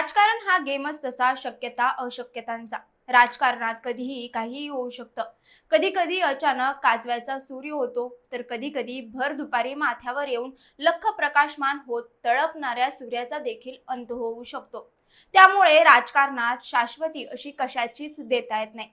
राजकारण हा गेमच तसा शक्यता अशक्यतांचा. राजकारणात कधीही काहीही होऊ शकतं. कधी कधी अचानक काजव्याचा सूर्य होतो तर कधी कधी भर दुपारी माथ्यावर येऊन लख प्रकाशमान होत तळपणाऱ्या सूर्याचा देखील अंत होऊ शकतो. त्यामुळे राजकारणात शाश्वती अशी कशाचीच देता येत नाही.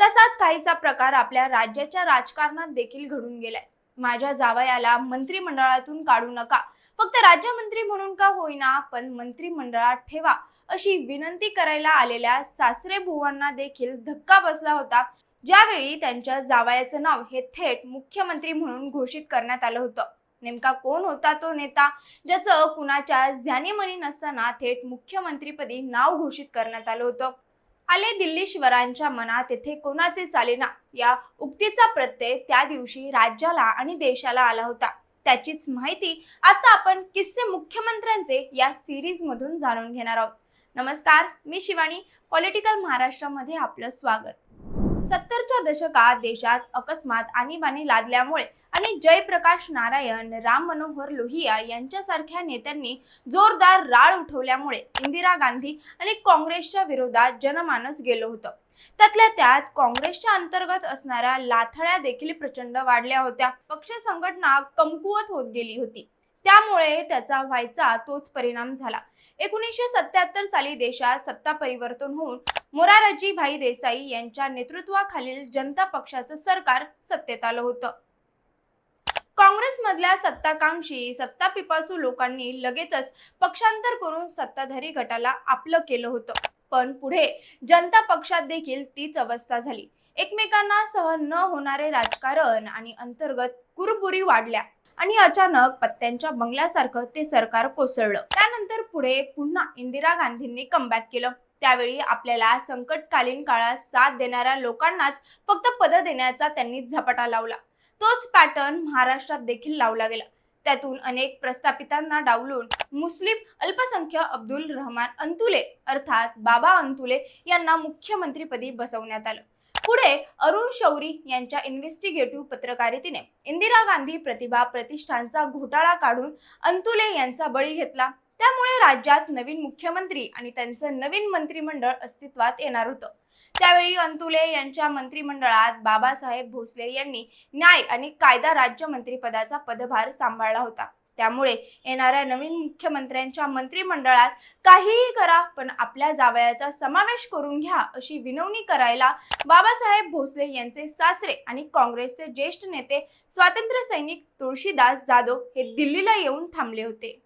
तसाच काहीसा प्रकार आपल्या राज्याच्या राजकारणात देखील घडून गेलाय. माझ्या जावयाला मंत्रिमंडळातून काढू नका. फक्त राज्यमंत्री म्हणून का होईना पण मंत्रिमंडळात ठेवा. अशी विनंती करायला आलेल्या सासरे बुवांना देखील धक्का बसला होता. ज्यावेळी त्यांच्या जावयाचं नाव हे थेट मुख्यमंत्री म्हणून घोषित करण्यात आलं होतं. नेमका कोण होता तो नेता ज्याचं कुणाच्या ध्यानीमनी नसताना थेट मुख्यमंत्रीपदी नाव घोषित करण्यात आलं होतं? आले दिल्लीश्वरांच्या मनात येथे कोणाचे चालेना? या उक्तीचा प्रत्यय त्या दिवशी राज्याला आणि देशाला आला होता. त्याचीच माहिती आता आपण किस्से मुख्यमंत्र्यांचे या सिरीज मधून जाणून घेणार आहोत. नमस्कार मी शिवानी पॉलिटिकल महाराष्ट्रामध्ये आपलं स्वागत. सत्तरच्या दशकात देशात अकस्मात आणीबाणी लादल्यामुळे आणि जयप्रकाश नारायण राम मनोहर लोहिया यांच्यासारख्या नेत्यांनी जोरदार राळ उठवल्यामुळे इंदिरा गांधी आणि काँग्रेसच्या विरोधात जनमानस गेलं होतं. त्यातल्या त्यात काँग्रेसच्या अंतर्गत असणाऱ्या लाथळ्या देखील प्रचंड वाढल्या होत्या. पक्ष संघटना कमकुवत होत गेली होती. त्यामुळे त्याचा व्हायचा तोच परिणाम झाला. एकोणीसशे सत्याहत्तर साली देशात सत्ता परिवर्तन होऊन मोरारजी भाई देसाई यांच्या नेतृत्वाखालील जनता पक्षाचं सरकार सत्तेत आलं होतं. काँग्रेसमधल्या सत्ताकांक्षी सत्ता पिपासू लोकांनी लगेचच पक्षांतर करून सत्ताधारी गटाला आपलं केलं होतं. पण पुढे जनता पक्षात देखील तीच अवस्था झाली. एकमेकांना सहन न होणारे राजकारण आणि अंतर्गत कुरबुरी वाढल्या आणि अचानक पत्त्यांच्या बंगल्यासारखं ते सरकार कोसळलं. त्यानंतर पुढे पुन्हा इंदिरा गांधींनी कमबॅक केलं. त्यावेळी आपल्याला संकटकालीन काळात साथ देणाऱ्या लोकांनाच फक्त पद देण्याचा त्यांनी झपाटा लावला. तोच पॅटर्न महाराष्ट्रात देखील लावला गेला. त्यातून अनेक प्रस्थापितांना डावलून मुस्लिम अल्पसंख्य अब्दुल रहमान अंतुले अर्थात बाबा अंतुले यांना मुख्यमंत्रीपदी बसवण्यात आलं. पुढे अरुण शौरी यांच्या इन्व्हेस्टिगेटिव्ह पत्रकारितेने इंदिरा गांधी प्रतिभा प्रतिष्ठानचा घोटाळा काढून अंतुले यांचा बळी घेतला. त्यामुळे राज्यात नवीन मुख्यमंत्री आणि त्यांचं नवीन मंत्रिमंडळ अस्तित्वात येणार होतं. त्यावेळी अंतुले यांच्या मंत्रिमंडळात बाबासाहेब भोसले यांनी न्याय आणि कायदा राज्यमंत्रीपदाचा पदभार सांभाळला होता. त्यामुळे येणाऱ्या नवीन मुख्यमंत्र्यांच्या मंत्रिमंडळात काहीही करा पण आपल्या जावयाचा समावेश करून घ्या अशी विनवणी करायला बाबासाहेब भोसले यांचे सासरे आणि काँग्रेसचे ज्येष्ठ नेते स्वातंत्र्य सैनिक तुळशीदास जाधव हे दिल्लीला येऊन थांबले होते.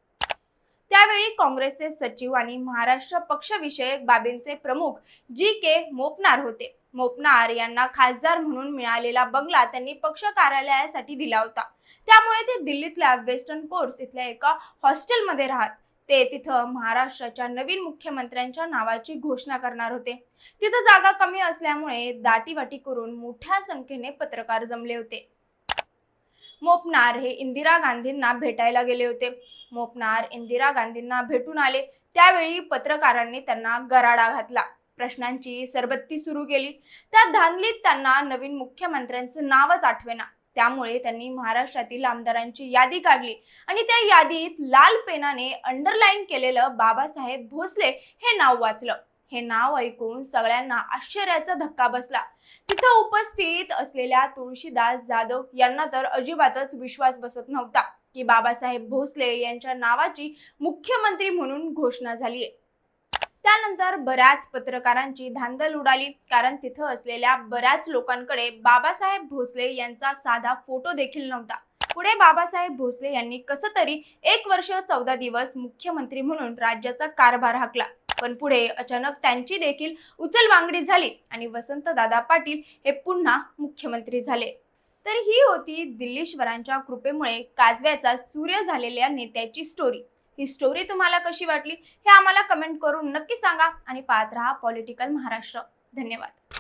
त्यावेळी काँग्रेसचे सचिव आणि महाराष्ट्र पक्षविषयक बाबींचे प्रमुख जी के मोपनार होते. मोपनार यांना खासदार म्हणून मिळालेला बंगला त्यांनी पक्ष कार्यालयासाठी दिला होता. त्यामुळे ते दिल्लीतल्या वेस्टर्न कोर्स इथल्या एका हॉस्टेलमध्ये राहत. ते तिथं महाराष्ट्राच्या नवीन मुख्यमंत्र्यांच्या नावाची घोषणा करणार होते. तिथं जागा कमी असल्यामुळे दाटीवाटी करून मोठ्या संख्येने पत्रकार जमले होते. मोपनार हे इंदिरा गांधींना भेटायला गेले होते. मोपनार इंदिरा गांधींना भेटून आले. त्यावेळी पत्रकारांनी त्यांना गराडा घातला. प्रश्नांची सरबत्ती सुरू केली. त्या धांदलीत त्यांना नवीन मुख्यमंत्र्यांचं नावच आठवेना. त्यामुळे त्यांनी महाराष्ट्रातील आमदारांची यादी काढली आणि त्या यादीत लाल पेनाने अंडरलाईन केलेलं बाबासाहेब भोसले हे नाव वाचलं. हे नाव ऐकून सगळ्यांना आश्चर्याचा धक्का बसला. तिथं उपस्थित असलेल्या तुळशीदास जाधव यांना तर अजिबातच विश्वास बसत नव्हता की बाबासाहेब भोसले यांच्या नावाची मुख्यमंत्री म्हणून घोषणा झालीय. त्यानंतर बऱ्याच पत्रकारांची धांदल उडाली कारण तिथं असलेल्या बऱ्याच लोकांकडे बाबासाहेब भोसले यांचा साधा फोटो देखील नव्हता. पुढे बाबासाहेब भोसले यांनी कसं तरी एक वर्ष चौदा दिवस मुख्यमंत्री म्हणून राज्याचा कारभार हाकला. पण पुढे अचानक त्यांची देखील उचलबांगडी झाली आणि वसंतदादा पाटील हे पुन्हा मुख्यमंत्री झाले. तर ही होती दिल्लीश्वरांच्या कृपेमुळे काजव्याचा सूर्य झालेल्या नेत्याची स्टोरी ही स्टोरी तुम्हाला कशी वाटली हे आम्हाला कमेंट करून नक्की सांगा आणि पाहत राहा पॉलिटिकल महाराष्ट्र धन्यवाद.